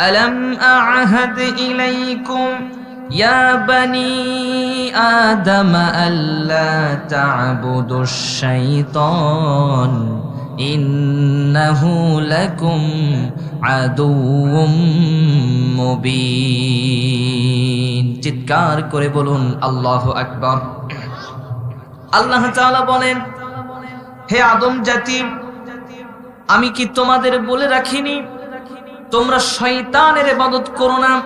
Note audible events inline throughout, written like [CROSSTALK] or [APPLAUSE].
ألم أعهد إليكم يا بني آدم ألا تعبدوا الشيطان إنه لكم عدو মুবিন চিৎকার করে বলুন আল্লাহ আকবার আল্লাহ তাআলা বলেন হে আদম জাতি আমি কি তোমাদের বলে রাখিনি তোমরা শয়তানের এবাদত করো না।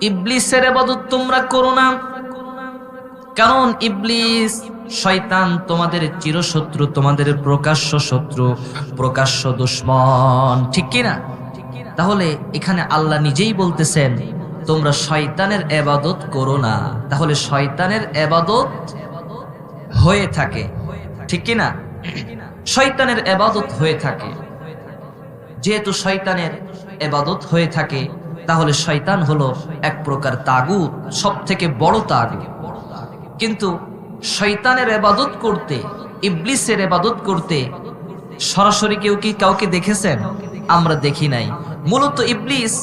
ইবলিসের এবাদত তোমরা করো না। কারণ ইবলিস শয়তান তোমাদের চিরশত্রু, তোমাদের প্রকাশ্য শত্রু, প্রকাশ্য দুশ্মন। ঠিক কি না? তাহলে এখানে আল্লাহ নিজেই বলতেছেন, তোমরা শয়তানের এবাদত করো না। তাহলে শয়তানের এবাদত হয়ে থাকে। ঠিক কি না? শয়তানের এবাদত হয়ে থাকে। যেহেতু শয়তানের এবাদত হয়ে থাকে, তাহলে শয়তান হলো এক প্রকার তাগুত সব থেকে বড় তাগুত কিন্তু শয়তানের এবাদত করতে, ইবলিসের এবাদত করতে সরাসরি কেউ কি কাউকে দেখেছেন? আমরা দেখি নাই। মূলত ইবলিস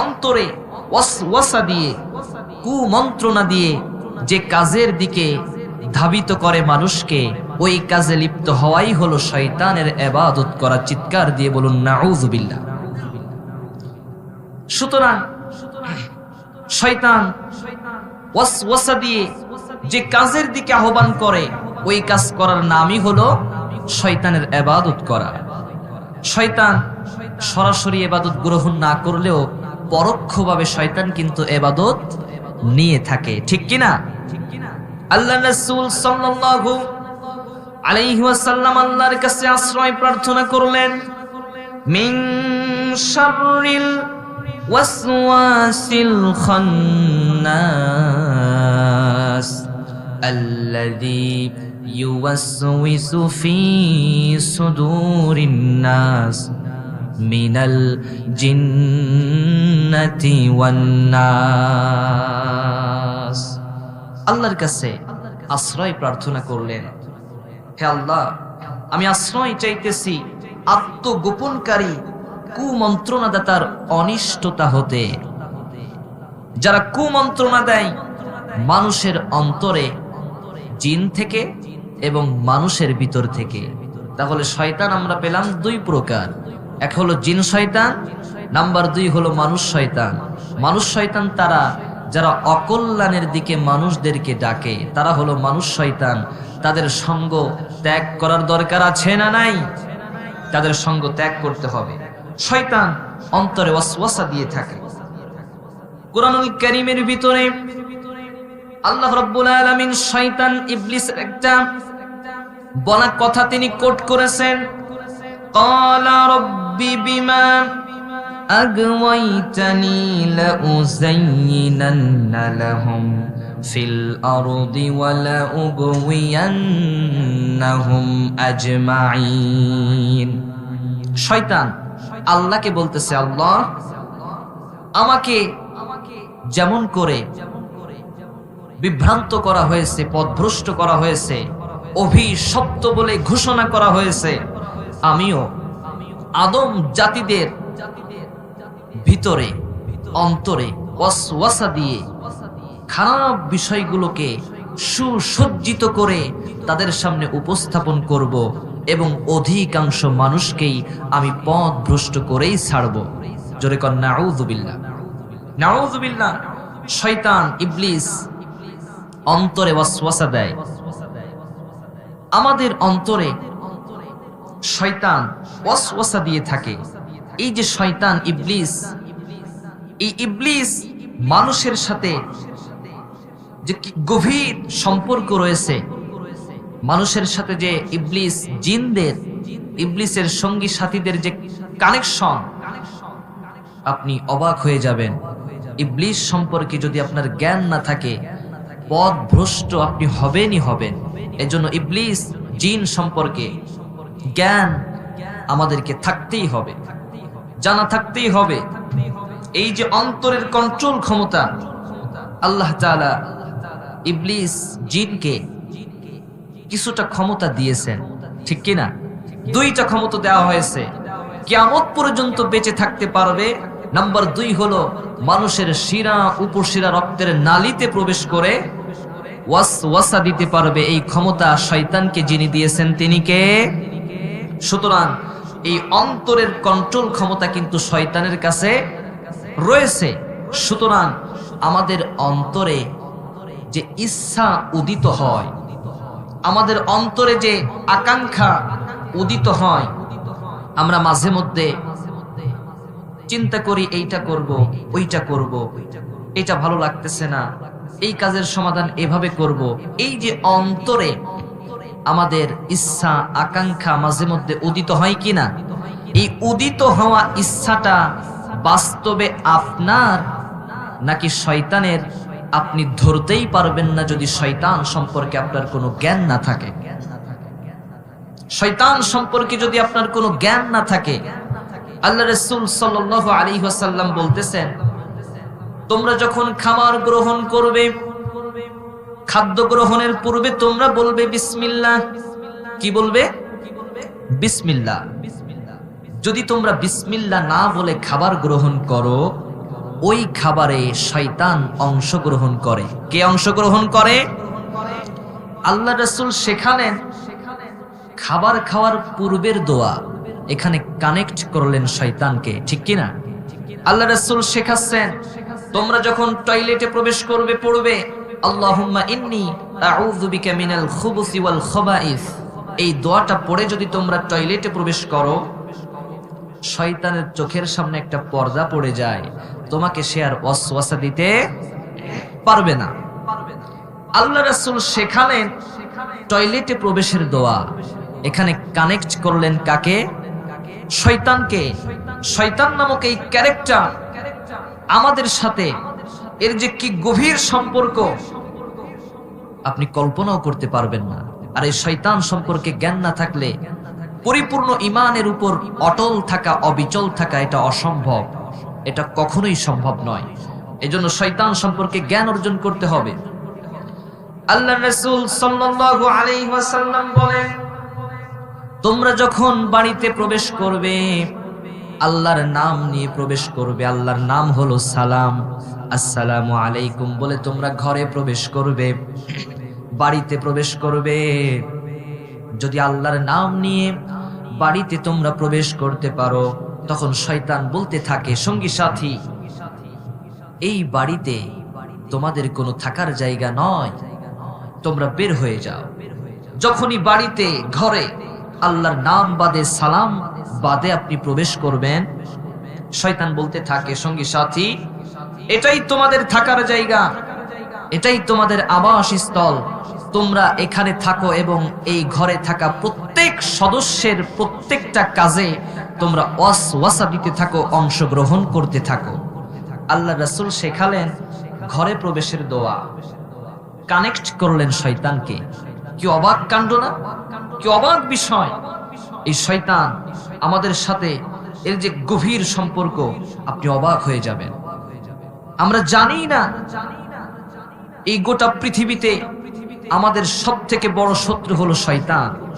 অন্তরে ওয়াসওয়াসা দিয়ে, কুমন্ত্রণা দিয়ে যে কাজের দিকে ধাবিত করে মানুষকে, ওই কাজে লিপ্ত হওয়াই হলো শয়তানের এবাদত করা চিৎকার দিয়ে বলুন নাউজুবিল্লাহ সুতরাং শয়তান ওয়াসওয়াসা দিয়ে যে কাজের দিকে আহ্বান করে, ওই কাজ করার নামই হলো শয়তানের এবাদত করা। শয়তান সরাসরি এবাদত গ্রহণ না করলেও পরোক্ষভাবে শয়তান কিন্তু এবাদত নিয়ে থাকে। ঠিক কিনা? আল্লাহ রাসূল সাল্লাল্লাহু আলাইহি ওয়াসাল্লাম আল্লাহর কাছে আশ্রয় প্রার্থনা করলেন, মিন শাররিল ওয়াসওয়াসিল খান্নাস الذي يوسوس في صدور الناس من الجنة والناس আল্লাহর কাছে আশ্রয় প্রার্থনা করলেন হে আল্লাহ আমি আশ্রয় চাইতেছি আত্মগোপনকারী কুমন্ত্রণাদাতার অনিষ্টতা হতে। যারা কুমন্ত্রণা দেয়, মানুষের অন্তরে জিন থেকে এবং মানুষের ভিতর থেকে। তাহলে শয়তান আমরা পেলাম দুই প্রকার। এক হলো জিন শয়তান, নাম্বার দুই হলো মানুষ শয়তান। মানুষ শয়তান তারা, যারা অকল্যাণের দিকে মানুষদেরকে ডাকে, তারা হলো মানুষ শয়তান। তাদের সঙ্গ ত্যাগ করার দরকার আছে না নাই? তাদের সঙ্গ ত্যাগ করতে হবে। শয়তান অন্তরে ওয়াসওয়াসা দিয়ে থাকে। কোরআনুল কারীমের ভিতরে আল্লাহ রাব্বুল আলামিন শয়তান ইবলিসের একটা বলা কথা তিনি কোট করেছেন। ক্বালা রাব্বি বিমা আগওয়াইতানি লাউযায়্যিনান্না লাহুম ফিল আরদি ওয়া লাউগওয়িয়ান্নাহুম আজমাইন শয়তান আল্লাহকে বলতেছে, আল্লাহ, আমাকে যেমন করে বিভ্রান্ত করা হয়েছে, পথভ্রষ্ট করা হয়েছে, অভিশপ্ত বলে ঘোষণা করা হয়েছে, আমিও আদম জাতিদের ভিতরে, অন্তরে ওয়াসওয়াসা দিয়ে খারাপ বিষয়গুলোকে সুসজ্জিত করে তাদের সামনে উপস্থাপন করব। এবং অধিকাংশ মানুষকেই আমি পথ ভ্রষ্ট করেই ছাড়ব। জোরে কর শয়তান, ইবলিস অন্তরে ওয়াসওয়াসা দেয়। আমাদের অন্তরে শয়তান ওয়াসওয়াসা দিয়ে থাকে। এই যে শয়তান, ইবলিস, এই ইবলিস মানুষের সাথে যে গভীর সম্পর্ক রয়েছে মানুষের সাথে যে ইবলিস, জিনদের, ইবলিসের সঙ্গী সাথীদের যে কানেকশন আপনি অবাক হয়ে যাবেন। ইবলিস সম্পর্কে যদি আপনার জ্ঞান না থাকে, পথ ভ্রষ্ট আপনি হবেনই হবেন। এজন্য ইবলিস, জিন সম্পর্কে জ্ঞান আমাদেরকে থাকতেই হবে। জানা থাকতেই হবে। এই যে অন্তরের কন্ট্রোল ক্ষমতা, আল্লাহ তাআলা ইবলিস, জিনকে কিছুটা ক্ষমতা দিয়েছেন, ঠিক কিনা? দুইটা ক্ষমতা দেওয়া হয়েছে। কিয়ামত পর্যন্ত বেঁচে থাকতে পারবে। নাম্বার দুই হলো, মানুষের শিরা, উপশিরা রক্তের নালিতে প্রবেশ করে ওয়াসওয়াসা দিতে পারবে এই ক্ষমতা শয়তানকে যিনি দিয়েছেন, তিনি কে? সুতরাং এই অন্তরের কন্ট্রোল ক্ষমতা কিন্তু শয়তানের কাছে রয়েছে। সুতরাং আমাদের অন্তরে যে ইচ্ছা উদিত হয় আমাদের অন্তরে যে আকাঙ্ক্ষা উদিত হয়, আমরা মাঝে মধ্যে চিন্তা করি, এইটা করব, ওইটা করব, এটা ভালো লাগতেছে না, এই কাজের সমাধান এভাবে করব। এই যে অন্তরে আমাদের ইচ্ছা, আকাঙ্ক্ষা মাঝে মধ্যে উদিত হয় কি না? এই উদিত হওয়া ইচ্ছাটা বাস্তবে আপনার নাকি শয়তানের আপনি ধরতেই পারবেন না যদি শয়তান সম্পর্কে আপনার কোনো জ্ঞান না থাকে। শয়তান সম্পর্কে যদি আপনার কোনো জ্ঞান না থাকে, আল্লাহ রসুল সাল আলী ওয়াসাল্লাম বলতেছেন, তোমরা যখন খাবার গ্রহণ করবে, খাদ্য গ্রহণের পূর্বে তোমরা বলবে বিসমিল্লাহ। কি বলবে? বিসমিল্লাহ। যদি তোমরা বিসমিল্লাহ না বলে খাবার গ্রহণ করো ওই খাবারে শয়তান অংশগ্রহণ করে। কে অংশগ্রহণ করে? আল্লাহ রসুল শেখালেন খাবার খাওয়ার পূর্বের দোয়া। এখানে কানেক্ট করলেন শয়তানকে, ঠিক কিনা? আল্লাহ রসুল শেখাচ্ছেন, তোমরা যখন টয়লেটে প্রবেশ করবে, পড়বে, আল্লাহুম্মা এই দোয়াটা পড়ে যদি তোমরা টয়লেটে প্রবেশ করো, শয়তানের চোখের সামনে একটা পর্দা পড়ে যায়। তোমাকে সে আর অসওয়াসা দিতে পারবে না। আল্লাহ রাসূল শেখালেন টয়লেটে প্রবেশের দোয়া, এখানে কানেক্ট করলেন কাকে? শয়তানকে। শয়তান নামক এই ক্যারেক্টার আমাদের সাথে, এর যে কি গভীর সম্পর্ক, আপনি কল্পনাও করতে পারবেন না। আর এই শয়তান সম্পর্কে জ্ঞান না থাকলে, পরিপূর্ণ ইমানের উপর অটল থাকা, অবিচল থাকা, এটা অসম্ভব। এটা কখনোই সম্ভব নয়। এজন্য শয়তান সম্পর্কে জ্ঞান অর্জন করতে হবে। আল্লাহ রসুল সাল্লাল্লাহু আলাইহি ওয়াসাল্লাম বলেন, তোমরা যখন বাড়িতে প্রবেশ করবে, আল্লাহর নাম নিয়ে প্রবেশ করবে। আল্লাহর নাম হলো সালাম। আসসালামু আলাইকুম বলে তোমরা ঘরে প্রবেশ করবে, বাড়িতে প্রবেশ করবে। যদি আল্লাহর নাম নিয়ে বাড়িতে তোমরা প্রবেশ করতে পারো তখন শয়তান বলতে থাকে, সঙ্গী সাথী, এই বাড়িতে তোমাদের কোনো থাকার জায়গা নয়। তোমরা বের হয়ে যাও। যখনই বাড়িতে, ঘরে আল্লাহর নাম বাদে সালাম বাদে আপনি প্রবেশ করবেন, শয়তান বলতে থাকে, সঙ্গী সাথী, এটাই তোমাদের থাকার জায়গা। এটাই তোমাদের আবাসস্থল। তোমরা এখানে থাকো এবং এই ঘরে থাকা প্রত্যেক সদস্যের প্রত্যেকটা কাজে তোমরা ওয়াসওয়াসা দিতে থাকো, অংশগ্রহণ করতে থাকো। আল্লাহ রাসূল শেখালেন ঘরে প্রবেশের দোয়া। কানেক্ট করলেন শয়তানকে। কি অবাক কাণ্ড না? কি অবাক বিষয়? এই শয়তান আমাদের সাথে, এর যে গভীর সম্পর্ক, আপনি অবাক হয়ে যাবেন। আমরা জানি না এই গোটা পৃথিবীতে আমাদের সব থেকে বড় শত্রু হলো শয়তান।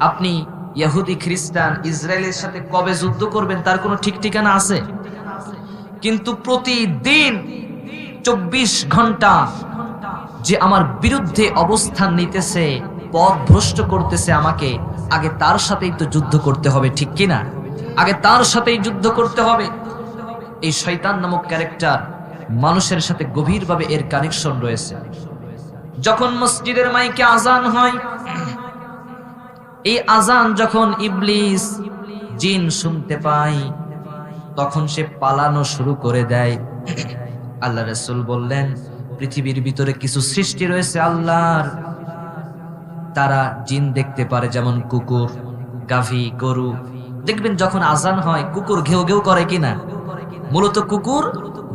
আপনি ইহুদি, খ্রিস্টান, ইসরায়েলের সাথে কবে যুদ্ধ করবেন, তার কোনো ঠিক ঠিকানা আছে? কিন্তু প্রতিদিন চব্বিশ ঘণ্টা যে আমার বিরুদ্ধে অবস্থান নিতেছে, পথ ভ্রষ্ট করতেছে আমাকে, আগে তার সাথেই তো যুদ্ধ করতে হবে, ঠিক কিনা? আগে তার সাথেই যুদ্ধ করতে হবে। এই শয়তান নামক ক্যারেক্টার মানুষের সাথে গভীরভাবে এর কানেকশন রয়েছে। যখন মসজিদের মাইকে আজান হয় এই আজান যখন ইবলিস জিন শুনতে পায়, তখন সে পালানো শুরু করে দেয়। আল্লাহ রসুল বললেন, পৃথিবীর ভিতরে কিছু সৃষ্টি রয়েছে আল্লাহর। তারা জিন দেখতে পারে যেমন কুকুর, গাভী, গরু। দেখবেন যখন আজান হয়, কুকুর ঘেউ ঘেউ করে কিনা? মূলত কুকুর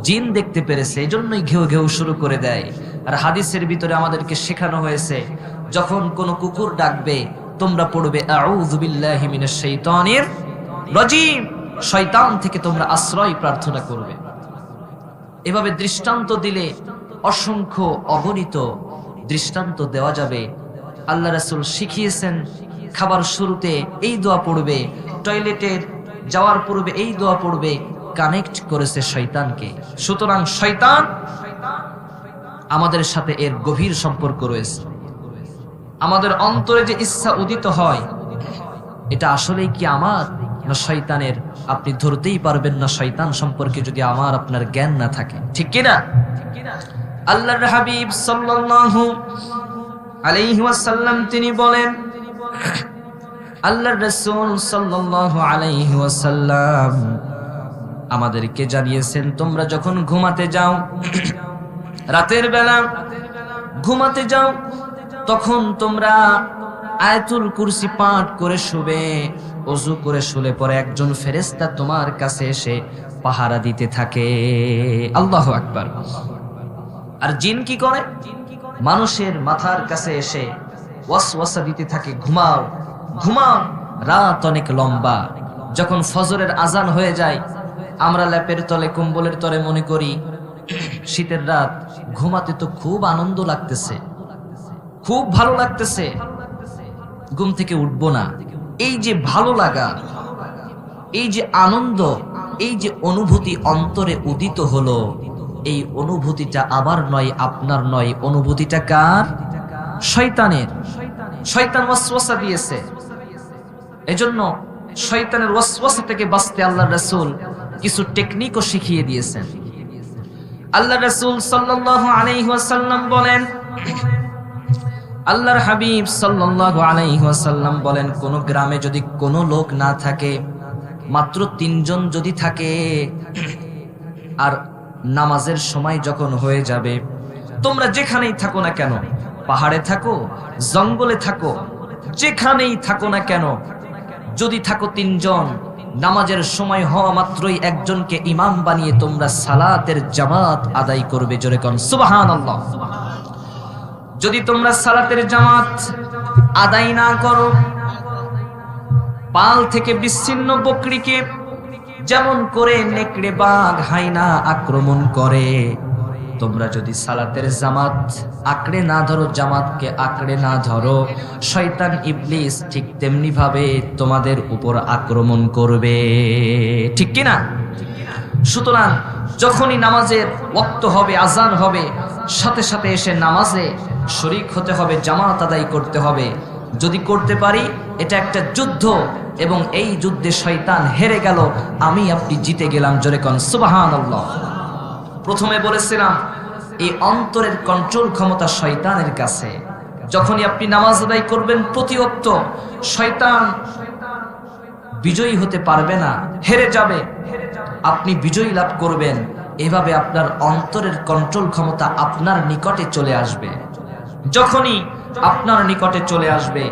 জিন দেখতে পেরেছে এই জন্যই ঘেউ ঘেউ শুরু করে দেয়। আর হাদিসের ভিতরে আমাদেরকে শেখানো হয়েছে, যখন কোন কুকুর ডাকবে তোমরা পড়বে শয়তান থেকে তোমরা আশ্রয় প্রার্থনা করবে। এভাবে দৃষ্টান্ত দিলে অসংখ্য অগণিত দৃষ্টান্ত দেওয়া যাবে। আল্লাহ রাসুল শিখিয়েছেন, খাবার শুরুতে এই দোয়া পড়বে টয়লেটের যাওয়ার পূর্বে এই দোয়া পড়বে, কানেক্ট করেছে শয়তানকে। সুতরাং শয়তান আমাদের সাথে এর গভীর সম্পর্ক রয়েছে। আমাদের অন্তরে যে ইচ্ছা উদিত হয়, এটা আসলেই কি আমার? না শয়তানের? আপনি ধরতেই পারবেন না শয়তান সম্পর্কে যদি আমার আপনার জ্ঞান না থাকে। ঠিক কিনা? আল্লাহর হাবিব সাল্লাল্লাহু আলাইহি ওয়াসাল্লাম তিনি বলেন, আল্লাহর রাসূল সাল্লাল্লাহু আলাইহি ওয়াসাল্লাম আমাদেরকে জানিয়েছেন, তোমরা যখন ঘুমাতে যাও, রাতের বেলা ঘুমাতে যাও তখন তোমরা আয়াতুল কুরসি পাঠ করে শুবে, অজু করে শুলে পরে একজন ফেরেস্তা তোমার কাছে এসে পাহারা দিতে থাকে। আল্লাহ আকবার। আর জিন কি করে? মানুষের মাথার কাছে এসে ওয়াসওয়াসা দিতে থাকে, ঘুমাও ঘুমাও, রাত অনেক লম্বা। যখন ফজরের আজান হয়ে যায়, আমরা ল্যাপের তলে, কম্বলের তলে মনে করি, [CLEARS THROAT] শীতের রাত, ঘুমাতে তো খুব আনন্দ লাগতেছে। খুব ভালো লাগতেছে। ঘুম থেকে উঠবো না। এই যে ভালো লাগা, এই যে আনন্দ, এই যে অনুভূতি অন্তরে উদিত হলো, এই অনুভূতিটা আবার নয়, আপনার নয়। অনুভূতিটা কার? শয়তানের। শয়তান ওয়াসওয়াসা দিয়েছে। এজন্য শয়তানের ওয়াসওয়াসা থেকে বাঁচতে আল্লাহ রাসূল কিছু টেকনিকও শিখিয়ে দিয়েছেন। আল্লাহ রাসূল সাল্লাল্লাহু আলাইহি ওয়াসাল্লাম বলেন আল্লাহর হাবিব সাল্লাল্লাহু আলাইহি ওয়াসাল্লাম বলেন, কোন গ্রামে যদি কোনো লোক না থাকে, মাত্র তিনজন যদি থাকে, আর নামাজের সময় যখন হয়ে যাবে, তোমরা যেখানেই থাকো না কেন, পাহাড়ে থাকো, জঙ্গলে থাকো, যেখানেই থাকো না কেন, যদি থাকো তিনজন, নামাজের সময় হওয়া মাত্রই একজনকে ইমাম বানিয়ে তোমরা সালাতের জামাত আদায় করবে জোরে কন। সুবহানাল্লাহ। যদি তোমরা সালাতের জামাত আদায় না করো, পাল থেকে বিচ্ছিন্ন বকরিকে যেমন করে নেকড়ে বাঘ, হাইনা আক্রমণ করে। তোমরা যদি সালাতের জামাত আঁকড়ে না ধরো, জামাতকে আঁকড়ে না ধরো, শয়তান ইবলিস ঠিক তেমনি ভাবে তোমাদের উপর আক্রমণ করবে। ঠিক কিনা? সুতরাং যখনই নামাজের ওক্ত হবে আজান হবে, সাথে সাথে এসে নামাজে শরিক হতে হবে, জামাত আদায় করতে হবে। যদি করতে পারি, এটা একটা যুদ্ধ এবং এই যুদ্ধে শয়তান হেরে গেল, আমি আপনি জিতে গেলাম জোরে কন সুবাহান প্রথমে বলেছিলাম, এই অন্তরের কন্ট্রোল ক্ষমতা শয়তানের কাছে। যখনই আপনি নামাজ আদায় করবেন প্রতি অক্ত শয়তান বিজয়ী হতে পারবে না, হেরে যাবে। আপনি বিজয়ী লাভ করবেন, এভাবে আপনার অন্তরের কন্ট্রোল ক্ষমতা আপনার নিকটে চলে আসবে। যখনই আপনার নিকটে চলে আসবে,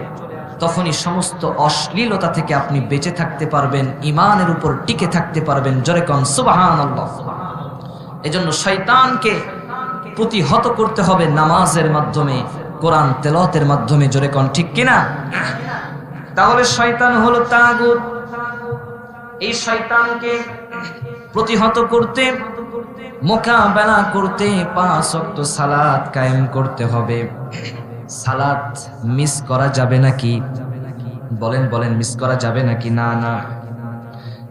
তখনই সমস্ত অশ্লীলতা থেকে আপনি বেঁচে থাকতে পারবেন, ইমানের উপর টিকে থাকতে পারবেন, জরে কন সুবাহান এজন্য শয়তানকে প্রতিহত করতে হবে নামাজের মাধ্যমে, কোরআন তেলতের মাধ্যমে, জোরে কন, ঠিক কিনা? তাহলে শয়তান হলো তাগুত। এই শয়তানকে প্রতিহত করতে মোকাবেলা করতে পাঁচ অক্ত সালাদ কায়েম করতে হবে। সালাদ মিস করা যাবে নাকি? বলেন বলেন মিস করা যাবে নাকি? না না।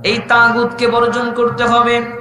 এই তাগুতকে বর্জন করতে হবে।